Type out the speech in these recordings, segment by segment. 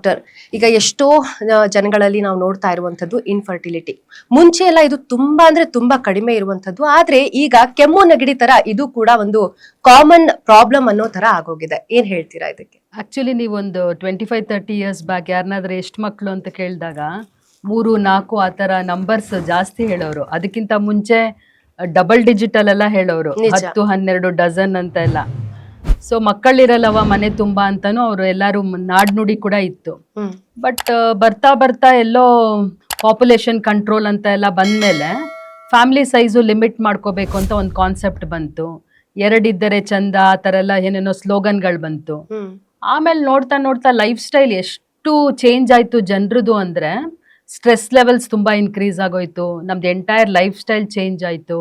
Doctor. ಈಗ ಎಷ್ಟೋ ಜನಗಳಲ್ಲಿ ನಾವು ನೋಡ್ತಾ ಇರುವಂತದ್ದು ಇನ್ಫರ್ಟಿಲಿಟಿ ಮುಂಚೆ ಎಲ್ಲ ಇದು ತುಂಬಾ ಅಂದ್ರೆ ತುಂಬಾ ಕಡಿಮೆ ಇರುವಂತದ್ದು ಆದ್ರೆ ಈಗ ಕೆಮ್ಮು ನೆಗಡಿ ತರ ಇದು ಕೂಡ ಒಂದು ಕಾಮನ್ ಪ್ರಾಬ್ಲಮ್ ಅನ್ನೋ ತರ ಆಗೋಗಿದೆ. ಏನ್ ಹೇಳ್ತೀರಾ ಇದಕ್ಕೆ? ಆಕ್ಚುಲಿ ನೀವೊಂದು twenty five thirty years back ಯಾರನ್ನಾದ್ರೆ ಎಷ್ಟು ಮಕ್ಕಳು ಅಂತ ಕೇಳಿದಾಗ ಮೂರು ನಾಲ್ಕು ಆ ತರ ನಂಬರ್ಸ್ ಜಾಸ್ತಿ ಹೇಳೋರು. ಅದಕ್ಕಿಂತ ಮುಂಚೆ ಡಬಲ್ ಡಿಜಿಟಲ್ ಎಲ್ಲ ಹೇಳೋರು. ಹತ್ತು ಹನ್ನೆರಡು ಡಜನ್ ಅಂತ ಎಲ್ಲ. ಸೊ ಮಕ್ಕಳಿರಲ್ಲವ ಮನೆ ತುಂಬಾ ಅಂತಾನು ಅವರು ಎಲ್ಲರೂ ನಾಡ್ನುಡಿ ಕೂಡ ಇತ್ತು. ಬಟ್ ಬರ್ತಾ ಬರ್ತಾ ಎಲ್ಲೋ ಪಾಪ್ಯುಲೇಷನ್ ಕಂಟ್ರೋಲ್ ಅಂತ ಎಲ್ಲ ಬಂದ್ಮೇಲೆ ಫ್ಯಾಮಿಲಿ ಸೈಜು ಲಿಮಿಟ್ ಮಾಡ್ಕೋಬೇಕು ಅಂತ ಒಂದು ಕಾನ್ಸೆಪ್ಟ್ ಬಂತು. ಎರಡಿದ್ದರೆ ಚಂದ ಆ ಥರ ಎಲ್ಲ ಏನೇನೋ ಸ್ಲೋಗನ್ಗಳು ಬಂತು. ಆಮೇಲೆ ನೋಡ್ತಾ ನೋಡ್ತಾ ಲೈಫ್ ಸ್ಟೈಲ್ ಎಷ್ಟು ಚೇಂಜ್ ಆಯಿತು ಜನರದು ಅಂದರೆ ಸ್ಟ್ರೆಸ್ ಲೆವೆಲ್ಸ್ ತುಂಬ ಇನ್ಕ್ರೀಸ್ ಆಗೋಯ್ತು. ನಮ್ದು ಎಂಟೈರ್ ಲೈಫ್ ಸ್ಟೈಲ್ ಚೇಂಜ್ ಆಯಿತು.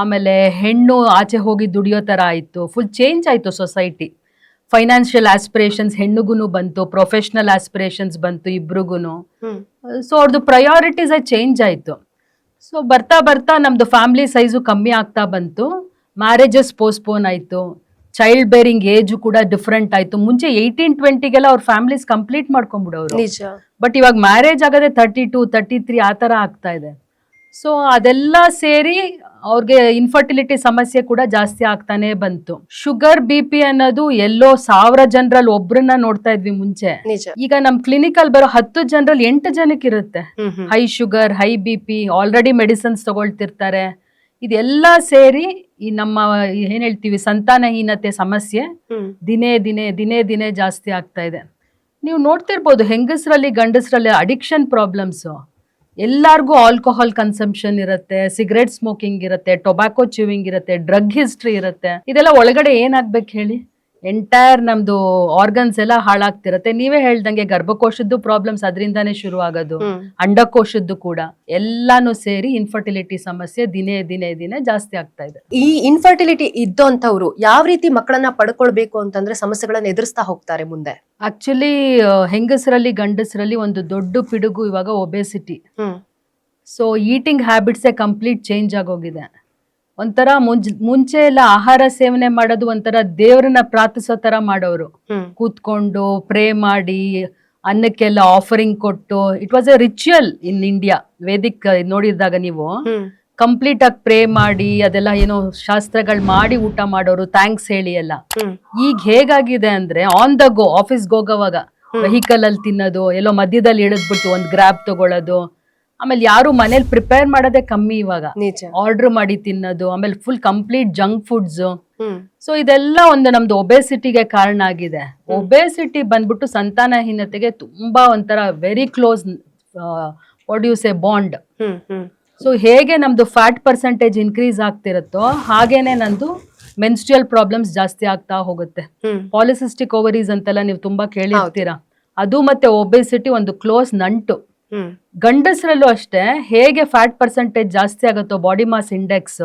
ಆಮೇಲೆ ಹೆಣ್ಣು ಆಚೆ ಹೋಗಿ ದುಡಿಯೋ ಥರ ಆಯಿತು. ಫುಲ್ ಚೇಂಜ್ ಆಯಿತು ಸೊಸೈಟಿ ಫೈನಾನ್ಷಿಯಲ್ ಆಸ್ಪಿರೇಷನ್ಸ್ ಹೆಣ್ಣಿಗೂ ಬಂತು ಪ್ರೊಫೆಷ್ನಲ್ ಆಸ್ಪಿರೇಷನ್ಸ್ ಬಂತು ಇಬ್ರಿಗೂ ಸೊ ಅವ್ರದ್ದು ಪ್ರಯಾರಿಟೀಸ್ ಚೇಂಜ್ ಆಯಿತು. ಸೊ ಬರ್ತಾ ಬರ್ತಾ ನಮ್ಮದು ಫ್ಯಾಮಿಲಿ ಸೈಜು ಕಮ್ಮಿ ಆಗ್ತಾ ಬಂತು. ಮ್ಯಾರೇಜಸ್ ಪೋಸ್ಟ್ಪೋನ್ ಆಯಿತು. ಚೈಲ್ಡ್ ಬೇರಿಂಗ್ ಏಜು ಕೂಡ ಡಿಫ್ರೆಂಟ್ ಆಯಿತು. ಮುಂಚೆ ಏಯ್ಟೀನ್ ಟ್ವೆಂಟಿಗೆಲ್ಲ ಅವ್ರ ಫ್ಯಾಮಿಲೀಸ್ ಕಂಪ್ಲೀಟ್ ಮಾಡ್ಕೊಂಡ್ಬಿಡೋರು. ಬಟ್ ಇವಾಗ ಮ್ಯಾರೇಜ್ ಆಗೋದೇ ತರ್ಟಿ ಟು ತರ್ಟಿ ತ್ರೀ ಆ ಥರ ಆಗ್ತಾ ಇದೆ. ಸೊ ಅದೆಲ್ಲ ಸೇರಿ ಅವ್ರಿಗೆ ಇನ್ಫರ್ಟಿಲಿಟಿ ಸಮಸ್ಯೆ ಕೂಡ ಜಾಸ್ತಿ ಆಗ್ತಾನೆ ಬಂತು. ಶುಗರ್ ಬಿ ಪಿ ಅನ್ನೋದು ಎಲ್ಲೋ ಸಾವಿರ ಜನರಲ್ಲಿ ಒಬ್ರನ್ನ ನೋಡ್ತಾ ಇದ್ವಿ ಮುಂಚೆ. ಈಗ ನಮ್ ಕ್ಲಿನಿಕ್ ಅಲ್ಲಿ ಬರೋ ಹತ್ತು ಜನರಲ್ಲಿ ಎಂಟು ಜನಕ್ಕೆ ಇರುತ್ತೆ. High sugar high B P already medicines ತಗೊಳ್ತಿರ್ತಾರೆ. ಇದೆಲ್ಲ ಸೇರಿ ಈ ನಮ್ಮ ಏನ್ ಹೇಳ್ತೀವಿ ಸಂತಾನಹೀನತೆ ಸಮಸ್ಯೆ ದಿನೇ ದಿನೇ ದಿನೇ ದಿನೇ ಜಾಸ್ತಿ ಆಗ್ತಾ ಇದೆ. ನೀವು ನೋಡ್ತಿರ್ಬೋದು ಹೆಂಗಸರಲ್ಲಿ ಗಂಡಸರಲ್ಲಿ ಅಡಿಕ್ಷನ್ ಪ್ರಾಬ್ಲಮ್ಸು ಎಲ್ಲಾರ್ಗೂ ಆಲ್ಕೋಹಾಲ್ ಕನ್ಸಂಪ್ಷನ್ ಇರುತ್ತೆ ಸಿಗರೆಟ್ ಸ್ಮೋಕಿಂಗ್ ಇರುತ್ತೆ ಟೊಬ್ಯಾಕೊ ಚ್ಯೂವಿಂಗ್ ಇರುತ್ತೆ ಡ್ರಗ್ ಹಿಸ್ಟ್ರಿ ಇರುತ್ತೆ. ಇದೆಲ್ಲ ಒಳಗಡೆ ಏನಾಗ್ಬೇಕು ಹೇಳಿ? ಎಂಟೈರ್ ನಮ್ದು ಆರ್ಗನ್ಸ್ ಎಲ್ಲ ಹಾಳಾಗ್ತಿರತ್ತೆ. ನೀವೇ ಹೇಳ್ದಂಗೆ ಗರ್ಭಕೋಶದ್ದು ಪ್ರಾಬ್ಲಮ್ಸ್ ಅದರಿಂದಾನೇ ಶುರು ಆಗೋದು ಅಂಡಕೋಶದ್ದು ಕೂಡ. ಎಲ್ಲಾನು ಸೇರಿ ಇನ್ಫರ್ಟಿಲಿಟಿ ಸಮಸ್ಯೆ ದಿನೇ ದಿನೇ ದಿನೇ ಜಾಸ್ತಿ ಆಗ್ತಾ ಇದೆ. ಈ ಇನ್ಫರ್ಟಿಲಿಟಿ ಇದ್ದಂಥವ್ರು ಯಾವ ರೀತಿ ಮಕ್ಕಳನ್ನ ಪಡ್ಕೊಳ್ಬೇಕು ಅಂತಂದ್ರೆ ಸಮಸ್ಯೆಗಳನ್ನ ಎದುರಿಸ್ತಾ ಹೋಗ್ತಾರೆ ಮುಂದೆ? ಆಕ್ಚುಲಿ ಹೆಂಗಸರಲ್ಲಿ ಗಂಡಸರಲ್ಲಿ ಒಂದು ದೊಡ್ಡ ಪಿಡುಗು ಇವಾಗ ಒಬೆಸಿಟಿ ಸೊ ಈಟಿಂಗ್ ಹ್ಯಾಬಿಟ್ಸೇ ಕಂಪ್ಲೀಟ್ ಚೇಂಜ್ ಆಗೋಗಿದೆ. ಒಂಥರ ಮುಂಚೆ ಮುಂಚೆ ಎಲ್ಲ ಆಹಾರ ಸೇವನೆ ಮಾಡೋದು ಒಂಥರ ದೇವರನ್ನ ಪ್ರಾರ್ಥಿಸೋ ತರ ಮಾಡೋರು. ಕೂತ್ಕೊಂಡು ಪ್ರೇ ಮಾಡಿ ಅನ್ನಕ್ಕೆಲ್ಲ ಆಫರಿಂಗ್ ಕೊಟ್ಟು it was a ritual in India Vedic ನೋಡಿದಾಗ ನೀವು. ಕಂಪ್ಲೀಟ್ ಆಗಿ ಪ್ರೇ ಮಾಡಿ ಅದೆಲ್ಲ ಏನೋ ಶಾಸ್ತ್ರಗಳು ಮಾಡಿ ಊಟ ಮಾಡೋರು ಥ್ಯಾಂಕ್ಸ್ ಹೇಳಿ ಎಲ್ಲ. ಈಗ ಹೇಗಾಗಿದೆ ಅಂದ್ರೆ ಆನ್ ದ ಗೋ ಆಫೀಸ್ಗೆ ಹೋಗೋವಾಗ ವೆಹಿಕಲ್ ಅಲ್ಲಿ ತಿನ್ನೋದು ಎಲ್ಲೋ ಮಧ್ಯದಲ್ಲಿ ಇಳಿದ್ಬಿಟ್ಟು ಒಂದು ಗ್ರಾಪ್ ತಗೊಳ್ಳೋದು ಆಮೇಲೆ ಯಾರು ಮನೇಲಿ ಪ್ರಿಪೇರ್ ಮಾಡೋದೇ ಕಮ್ಮಿ ಇವಾಗ. ನಿಜ. ಆರ್ಡರ್ ಮಾಡಿ ತಿನ್ನೋದು ಆಮೇಲೆ ಫುಲ್ ಕಂಪ್ಲೀಟ್ ಜಂಕ್ ಫುಡ್ಸ್ ಹ್ಮ್. ಸೊ ಇದೆಲ್ಲ ಒಂದು ನಮ್ದು ಒಬೆಸಿಟಿಗೆ ಕಾರಣ ಆಗಿದೆ. ಒಬೆಸಿಟಿ ಬಂದ್ಬಿಟ್ಟು ಸಂತಾನಹೀನತೆಗೆ ತುಂಬಾ ಒಂಥರ very close produce a bond ಹ್ಮ್ ಹ್ಮ್. ಸೊ ಹೇಗೆ ನಮ್ದು ಫ್ಯಾಟ್ ಪರ್ಸೆಂಟೇಜ್ ಇನ್ಕ್ರೀಸ್ ಆಗ್ತಿರುತ್ತೋ ಹಾಗೇನೆ ನಂದು ಮೆನ್ಸ್ಟ್ರಿಯಲ್ ಪ್ರಾಬ್ಲಮ್ಸ್ ಜಾಸ್ತಿ ಆಗ್ತಾ ಹೋಗುತ್ತೆ. ಪಾಲಿಸಿಸ್ಟಿಕ್ ಓವರೀಸ್ ಅಂತೆಲ್ಲ ನೀವು ತುಂಬಾ ಕೇಳಿರ್ತೀರಾ. ಅದು ಮತ್ತೆ ಒಬೆಸಿಟಿ ಒಂದು ಕ್ಲೋಸ್ ನಂಟು. ಗಂಡಸರಲ್ಲೂ ಅಷ್ಟೇ ಹೇಗೆ ಫ್ಯಾಟ್ ಪರ್ಸೆಂಟೇಜ್ ಜಾಸ್ತಿ ಆಗುತ್ತೋ body mass index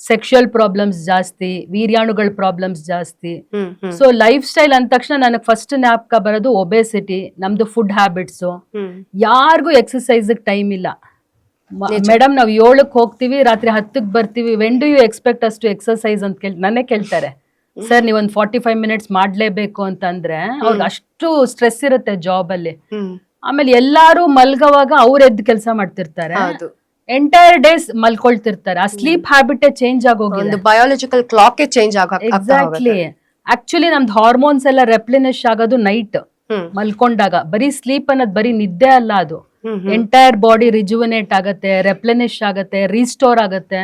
sexual problems ಜಾಸ್ತಿ ವೀರ್ಯಾಣುಗಳ ಪ್ರಾಬ್ಲಮ್ಸ್ ಜಾಸ್ತಿ. ಸೊ ಲೈಫ್ ಸ್ಟೈಲ್ ಅಂದ ತಕ್ಷಣ ನನಗೆ ಫಸ್ಟ್ ಜ್ಞಾಪಕ ಬರೋದು ಒಬೆಸಿಟಿ ನಮ್ದು ಫುಡ್ ಹ್ಯಾಬಿಟ್ಸ್ ಯಾರಿಗೂ ಎಕ್ಸಸೈಸ್ ಟೈಮ್ ಇಲ್ಲ. ಮೇಡಮ್ ನಾವು ಏಳಕ್ಕೆ ಹೋಗ್ತೀವಿ ರಾತ್ರಿ ಹತ್ತಕ್ಕೆ ಬರ್ತೀವಿ ವೆನ್ ಡು ಯು ಎಕ್ಸ್ಪೆಕ್ಟ್ ಅಷ್ಟು ಎಕ್ಸಸೈಸ್ ಅಂತ ಕೇಳಿ ನನ್ನೇ ಕೇಳ್ತಾರೆ. ಸರ್ ನೀವು ಒಂದು ಫಾರ್ಟಿ ಫೈವ್ ಮಿನಿಟ್ಸ್ ಮಾಡ್ಲೇಬೇಕು ಅಂತಂದ್ರೆ ಅವ್ರಿಗೆ ಅಷ್ಟು ಸ್ಟ್ರೆಸ್ ಇರುತ್ತೆ ಜಾಬ್ ಅಲ್ಲಿ. ಆಮೇಲೆ ಎಲ್ಲಾರು ಮಲ್ಗೋವಾಗ ಅವ್ರ ಎದ್ದು ಕೆಲಸ ಮಾಡ್ತಿರ್ತಾರೆ. ಹೌದು. ಎಂಟೈರ್ ಡೇಸ್ ಮಲ್ಕೊಳ್ತಿರ್ತಾರೆ. ಆ ಸ್ಲೀಪ್ ಹ್ಯಾಬಿಟ್ ಚೇಂಜ್ ಆಗೋಗಿದೆ ಒಂದು ಬಯಾಲಜಿಕಲ್ ಕ್ಲಾಕ್ ಚೇಂಜ್ ಆಗ ಎಕ್ಸಾಕ್ಟ್ಲಿ ಆಕ್ಚುಲಿ ನಮ್ದು ಹಾರ್ಮೋನ್ಸ್ ಎಲ್ಲ ರೆಪ್ಲಿನಿಶ್ ಆಗೋದು ನೈಟ್ ಮಲ್ಕೊಂಡಾಗ. ಬರೀ ಸ್ಲೀಪ್ ಅನ್ನೋದು ಬರೀ ನಿದ್ದೆ ಅಲ್ಲ ಅದು. ಎಂಟೈರ್ ಬಾಡಿ ರಿಜುವನೇಟ್ ಆಗತ್ತೆ ರೆಪ್ಲೆನಿಶ್ ಆಗತ್ತೆ ರೀಸ್ಟೋರ್ ಆಗತ್ತೆ.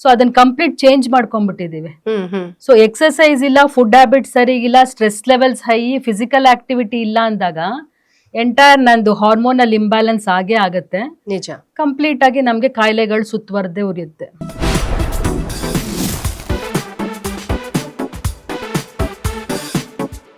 ಸೊ ಅದನ್ನ ಕಂಪ್ಲೀಟ್ ಚೇಂಜ್ ಮಾಡ್ಕೊಂಡ್ಬಿಟ್ಟಿದೀವಿ. ಸೊ ಎಕ್ಸಸೈಸ್ ಇಲ್ಲ food habit ಸರಿಗಿಲ್ಲ stress levels high physical activity ಇಲ್ಲ ಅಂದಾಗ ಎಂಟೈರ್ ನಂದು ಹಾರ್ಮೋನಲ್ ಇಂಬ್ಯಾಲೆನ್ಸ್ ಆಗೇ ಆಗುತ್ತೆ. ನಿಜ. ಕಂಪ್ಲೀಟ್ ಆಗಿ ನಮಗೆ ಕಾಯಿಲೆಗಳು ಸುತ್ತುವರ್ದೇ ಉರಿಯುತ್ತೆ.